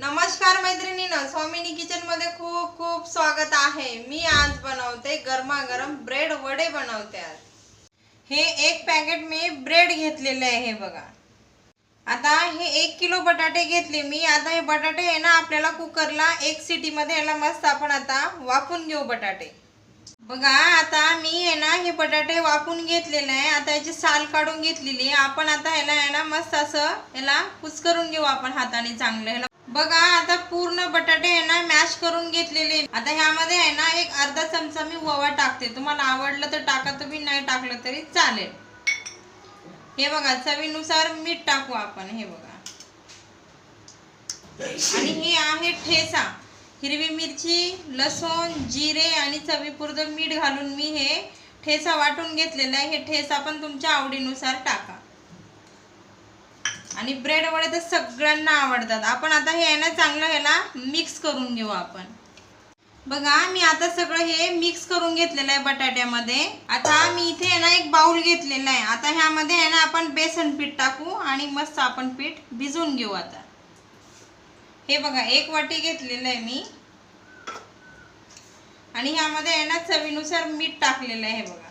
नमस्कार मैत्रिणीनं स्वामिनी किचनमध्ये खूप खूप स्वागत आहे. मी आज बनवते गरमागरम ब्रेड वडे बनवते आज. हे एक पॅकेट मी ब्रेड घेतलेले आहे बघा. आता हे एक किलो बटाटे घेतले मी. आता हे बटाटे आहे ना आपल्याला कुकरला एक सिटीमध्ये याला मस्त आपण आता वाफून घेऊ बटाटे. बघा आता मी आहे ना हे बटाटे वापून घेतलेले आहे. आता याची साल काढून घेतलेली आपण आता ह्याला आहे ना मस्त असं ह्याला कुस्करून घेऊ आपण हाताने चांगलं ह्याला. बघा आता पूर्ण बटाटे आहे ना मॅश करून घेतलेले. आता ह्यामध्ये आहे ना एक अर्धा चमचा मी ओवा टाकते. तुम्हाला आवडलं तर टाका तुम्ही नाही टाकलं तरी चालेल. हे बघा चवीनुसार मीठ टाकू आपण. हे बघा. आणि हे आहे ठेसा हिरवी मिरची लसूण जिरे आणि चवीपुरतं मीठ घालून मी हे ठेसा वाटून घेतलेला आहे. हे ठेसा पण तुमच्या आवडीनुसार टाका. आणि ब्रेड वडे तर सगळ्यांना आवडतात. आपण आता हे आहे ना चांगलं ह्याला मिक्स करून घेऊ आपण. बघा मी आता सगळं हे मिक्स करून घेतलेलं आहे बटाट्यामध्ये. आता मी इथे आहे ना एक बाउल घेतलेला आहे. आता ह्यामध्ये आहे ना आपण बेसन पीठ टाकू आणि मस्त आपण पीठ भिजवून घेऊ आता. हे बघा एक वाटी घेतलेलं आहे मी. आणि ह्यामध्ये आहे ना चवीनुसार मीठ टाकलेलं आहे हे बघा.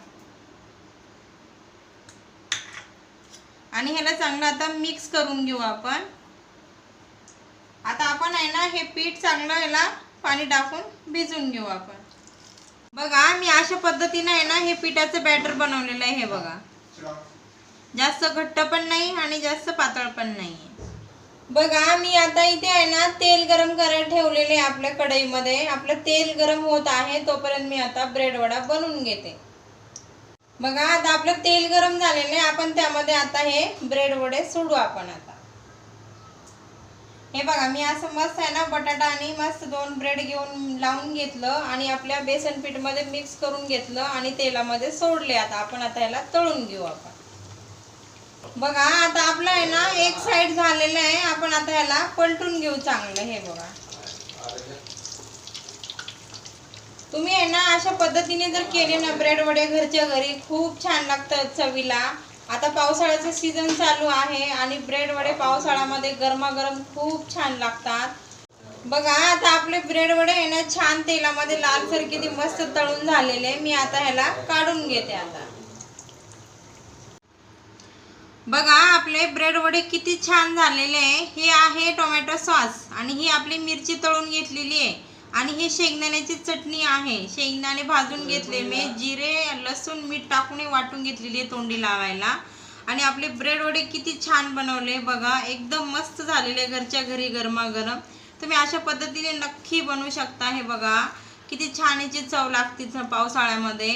आणि ह्याला चांगलं आता मिक्स करून घेऊ आपण. आता आपण आहे ना हे पीठ चांगलं ह्याला पाणी टाकून भिजून घेऊ आपण. बघा मी अशा पद्धतीने आहे ना हे पिठाचं बॅटर बनवलेलं आहे हे बघा. जास्त घट्ट पण नाही आणि जास्त पातळ पण नाही बघा मी आता इथे आहे ना तेल गरम करायला ठेवलेले आहे आपल्या कढईमध्ये. आपलं तेल गरम होत आहे तोपर्यंत मी आता ब्रेड वडा बनवून घेते. बघा आता आपलं तेल गरम झालेलं आहे. आपण त्यामध्ये आता हे ब्रेड वडे सोडू आपण आता. हे बघा मी असं मस्त आहे ना बटाटा आणि मस्त दोन ब्रेड घेऊन लावून घेतलं आणि आपल्या बेसन पीठमध्ये मिक्स करून घेतलं आणि तेलामध्ये सोडले. आता आपण आता ह्याला तळून घेऊ आपण. बघा आता आपलं आहे ना एक साइड झालेलं आहे. आपण आता ह्याला पलटून घेऊ चांगलं हे बघा. तुम्ही आहे ना अशा पद्धतीने जर केले ना ब्रेड वडे घरच्या घरी खूप छान लागतात चवीला. आता पावसाळ्याचं सीझन चालू आहे आणि ब्रेड वडे पावसाळ्यामध्ये गरमागरम खूप छान लागतात. बघा आता आपले ब्रेड वडे आहे ना छान तेलामध्ये लालसर किती मस्त तळून झालेले. मी आता ह्याला काढून घेते आता. बघा आपले ब्रेड वडे किती छान झालेले आहे. हे आहे टोमॅटो सॉस आणि ही आपली मिरची तळून घेतलेली आहे. आणि हे शेंगदाण्याची चटणी आहे. शेंगदाणे भाजून घेतले मी. जिरे लसूण मीठ टाकून वाटून घेतलेली आहे तोंडी लावायला. आणि आपले ब्रेड वडे किती छान बनवले. बघा एकदम मस्त झालेले घरच्या घरी गरमागरम. तुम्ही अशा पद्धतीने नक्की बनवू शकता. हे बघा किती छान याची चव लागते पावसाळ्यामध्ये.